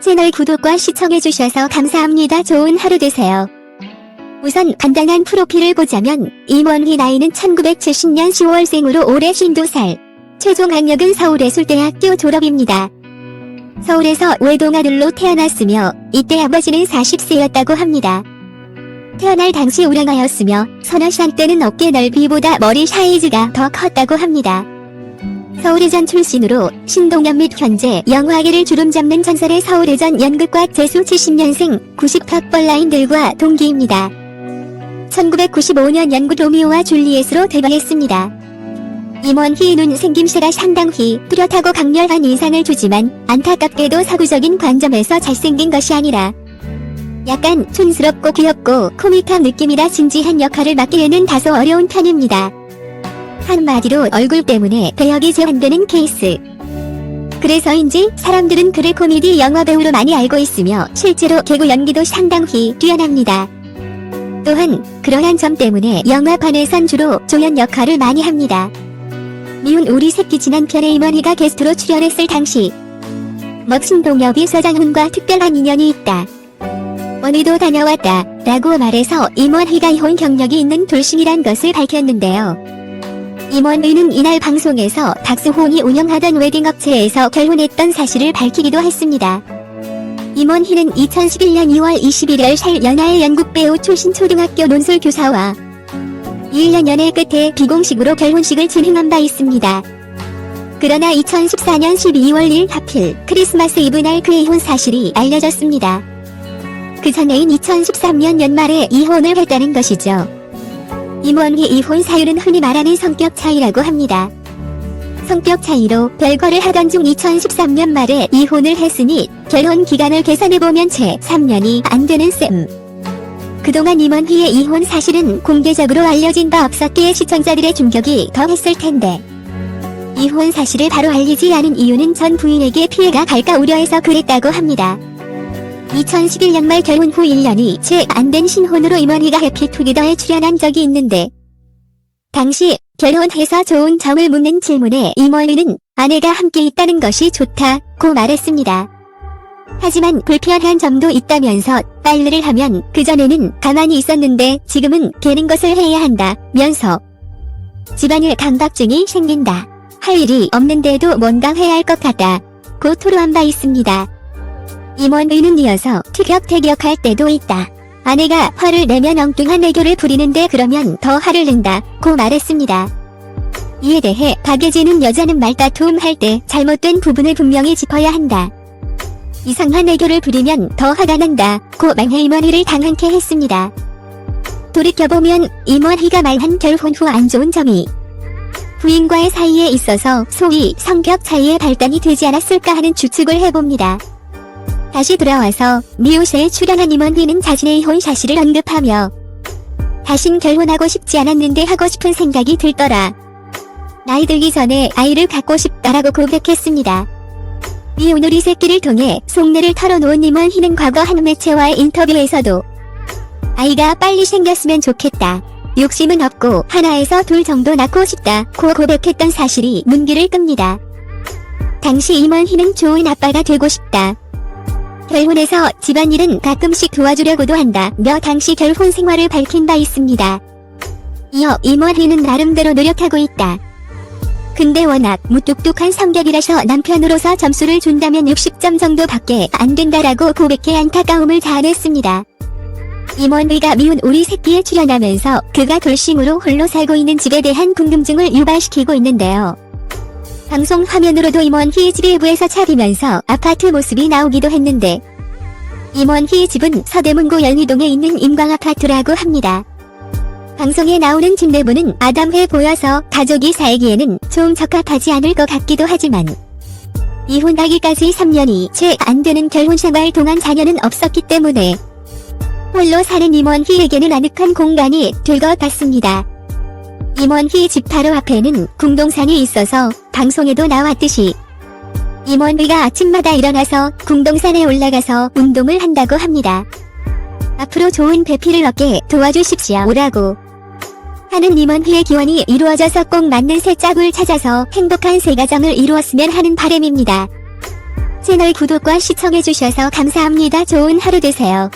채널 구독과 시청해주셔서 감사합니다. 좋은 하루 되세요. 우선 간단한 프로필을 보자면 임원희 나이는 1970년 10월생으로 올해 52살. 최종 학력은 서울예술대학교 졸업입니다. 서울에서 외동아들로 태어났으며 이때 아버지는 40세였다고 합니다. 태어날 당시 우량하였으며 서너시한 때는 어깨 넓이보다 머리 사이즈가 더 컸다고 합니다. 서울예전 출신으로 신동엽 및 현재 영화계를 주름잡는 전설의 서울예전 연극과 재수 70년생 90학벌 라인들과 동기입니다. 1995년 연극 로미오와 줄리엣으로 데뷔했습니다. 임원희는 생김새가 상당히 뚜렷하고 강렬한 인상을 주지만 안타깝게도 사구적인 관점에서 잘생긴 것이 아니라 약간 촌스럽고 귀엽고 코믹한 느낌이라 진지한 역할을 맡기에는 다소 어려운 편입니다. 한마디로 얼굴 때문에 배역이 제한되는 케이스. 그래서인지 사람들은 그를 코미디 영화 배우로 많이 알고 있으며 실제로 개그 연기도 상당히 뛰어납니다. 또한 그러한 점 때문에 영화판에선 주로 조연 역할을 많이 합니다. 미운 우리 새끼 지난 편에 임원희가 게스트로 출연했을 당시 멋진 동엽이 서장훈과 특별한 인연이 있다. 원희도 다녀왔다 라고 말해서 임원희가 이혼 경력이 있는 돌싱이란 것을 밝혔는데요. 임원희는 이날 방송에서 박수홍이 운영하던 웨딩업체에서 결혼했던 사실을 밝히기도 했습니다. 임원희는 2011년 2월 21일 살 연하의 연극 배우 출신 초등학교 논술 교사와 1년 연애 끝에 비공식으로 결혼식을 진행한 바 있습니다. 그러나 2014년 12월 1일 하필 크리스마스 이브 날 그의 이혼 사실이 알려졌습니다. 그 전해인 2013년 연말에 이혼을 했다는 것이죠. 임원희 이혼 사유는 흔히 말하는 성격 차이라고 합니다. 성격 차이로 별거를 하던 중 2013년 말에 이혼을 했으니 결혼 기간을 계산해보면 채 3년이 안 되는 셈. 그동안 임원희의 이혼 사실은 공개적으로 알려진 바 없었기에 시청자들의 충격이 더 했을 텐데. 이혼 사실을 바로 알리지 않은 이유는 전 부인에게 피해가 갈까 우려해서 그랬다고 합니다. 2011년 말 결혼 후 1년이 채 안 된 신혼으로 임원희가 해피투게더에 출연한 적이 있는데 당시 결혼해서 좋은 점을 묻는 질문에 임원희는 아내가 함께 있다는 것이 좋다고 말했습니다. 하지만 불편한 점도 있다면서 빨래를 하면 그전에는 가만히 있었는데 지금은 개는 것을 해야 한다면서 집안일 감각증이 생긴다. 할 일이 없는데도 뭔가 해야 할 것 같다. 고 토로한 바 있습니다. 임원의는 이어서 티격태격할 때도 있다. 아내가 화를 내면 엉뚱한 애교를 부리는데 그러면 더 화를 낸다. 고 말했습니다. 이에 대해 박예진은 여자는 말다툼 할 때 잘못된 부분을 분명히 짚어야 한다. 이상한 애교를 부리면 더 화가 난다. 고 망해 임원희를 당황케 했습니다. 돌이켜보면 임원희가 말한 결혼 후 안 좋은 점이 부인과의 사이에 있어서 소위 성격 차이의 발단이 되지 않았을까 하는 추측을 해봅니다. 다시 돌아와서 미우새에 출연한 임원희는 자신의 이혼 사실을 언급하며 다신 결혼하고 싶지 않았는데 하고 싶은 생각이 들더라. 나이 들기 전에 아이를 갖고 싶다라고 고백했습니다. 이 오누리 새끼를 통해 속내를 털어놓은 임원희는 과거 한 매체와의 인터뷰에서도 아이가 빨리 생겼으면 좋겠다. 욕심은 없고 하나에서 둘 정도 낳고 싶다. 고 고백했던 사실이 문기를 끕니다. 당시 임원희는 좋은 아빠가 되고 싶다. 결혼해서 집안일은 가끔씩 도와주려고도 한다. 며 당시 결혼 생활을 밝힌 바 있습니다. 이어 임원희는 나름대로 노력하고 있다. 근데 워낙 무뚝뚝한 성격이라서 남편으로서 점수를 준다면 60점 정도밖에 안 된다라고 고백해 안타까움을 자아냈습니다. 임원의가 미운 우리 새끼에 출연하면서 그가 돌싱으로 홀로 살고 있는 집에 대한 궁금증을 유발시키고 있는데요. 방송 화면으로도 임원희 집이 일부에서 차리면서 아파트 모습이 나오기도 했는데 임원희 집은 서대문구 연희동에 있는 임광 아파트라고 합니다. 방송에 나오는 집 내부는 아담해 보여서 가족이 살기에는 좀 적합하지 않을 것 같기도 하지만 이혼하기까지 3년이 채 안 되는 결혼 생활 동안 자녀는 없었기 때문에 홀로 사는 임원희에게는 아늑한 공간이 될 것 같습니다. 임원희 집 바로 앞에는 궁동산이 있어서 방송에도 나왔듯이 임원희가 아침마다 일어나서 궁동산에 올라가서 운동을 한다고 합니다. 앞으로 좋은 배필을 얻게 도와주십시오라고 하는 임원희의 기원이 이루어져서 꼭 맞는 새 짝을 찾아서 행복한 새 가정을 이루었으면 하는 바람입니다. 채널 구독과 시청해주셔서 감사합니다. 좋은 하루 되세요.